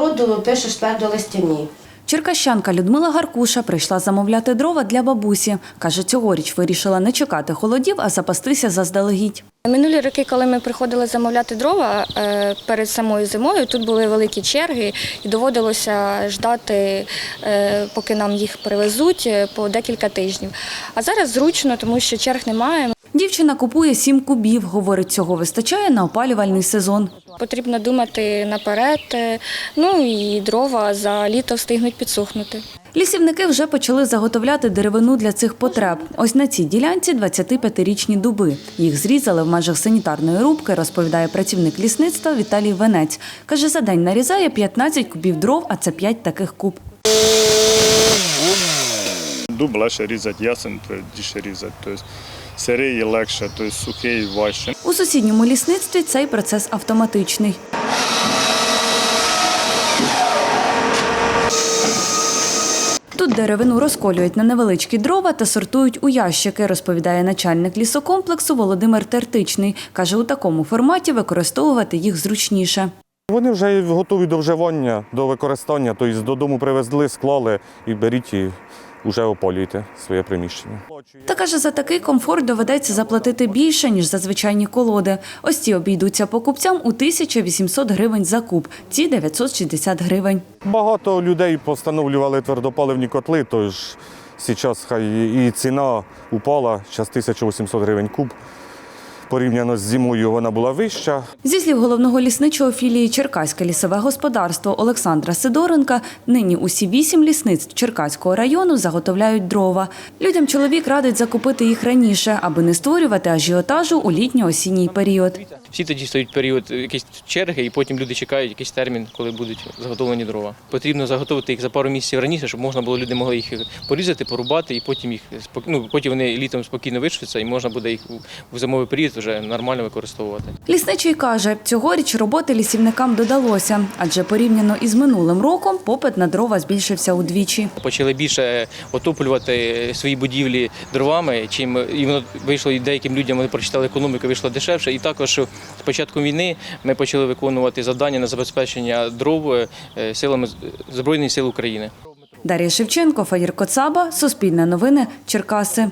городу пишеш твердолистяні. Черкащанка Людмила Гаркуша прийшла замовляти дрова для бабусі. Каже, цьогоріч вирішила не чекати холодів, а запастися заздалегідь. Минулі роки, коли ми приходили замовляти дрова е, перед самою зимою, тут були великі черги і доводилося ждати, е, поки нам їх привезуть е, по декілька тижнів. А зараз зручно, тому що черг немає. Дівчина купує сім кубів. Говорить, цього вистачає на опалювальний сезон. Потрібно думати наперед. е, Ну і дрова за літо встигнуть підсохнути. Лісівники вже почали заготовляти деревину для цих потреб. Ось на цій ділянці 25-річні дуби. Їх зрізали в межах санітарної рубки, розповідає працівник лісництва Віталій Венець. Каже, за день нарізає 15 кубів дров, а це 5 таких куб. Дуб легше різати, ясен твердіше різати. Тобто сирий легше, тобто сухий важче. У сусідньому лісництві цей процес автоматичний. Тут деревину розколюють на невеличкі дрова та сортують у ящики, розповідає начальник лісокомплексу Володимир Тертичний. Каже, у такому форматі використовувати їх зручніше. Вони вже готові до вживання, до використання. Тобто додому привезли, склали і беріть і вже ополюйте своє приміщення. Та каже, за такий комфорт доведеться заплатити більше, ніж за звичайні колоди. Ось ці обійдуться покупцям у 1800 гривень за куб, ці 960 гривень. Багато людей постановлювали твердопаливні котли, тож зараз хай і ціна упала, зараз 1800 гривень куб. Порівняно з зимою вона була вища. Зі слів головного лісничого філії Черкаське лісове господарство Олександра Сидоренка, нині усі вісім лісництв Черкаського району заготовляють дрова. Людям чоловік радить закупити їх раніше, аби не створювати ажіотажу у літньо-осінній період. Всі тоді стоїть період якісь черги, і потім люди чекають якийсь термін, коли будуть заготовлені дрова. Потрібно заготовити їх за пару місяців раніше, щоб можна було люди могли їх порізати, порубати, і потім їх ну, потім вони літом спокійно вишвуться, і можна буде їх в зимовий період вже нормально використовувати. Лісничий каже, цьогоріч роботи лісівникам додалося, адже порівняно із минулим роком попит на дрова збільшився удвічі. Почали більше отоплювати свої будівлі дровами, чим і воно вийшло і деяким людям. Вони прочитали економіку, вийшло дешевше. І також з початком війни ми почали виконувати завдання на забезпечення дров е, силами Збройних сил України. Дар'я Шевченко, Фаїр Коцаба, Суспільне новини, Черкаси.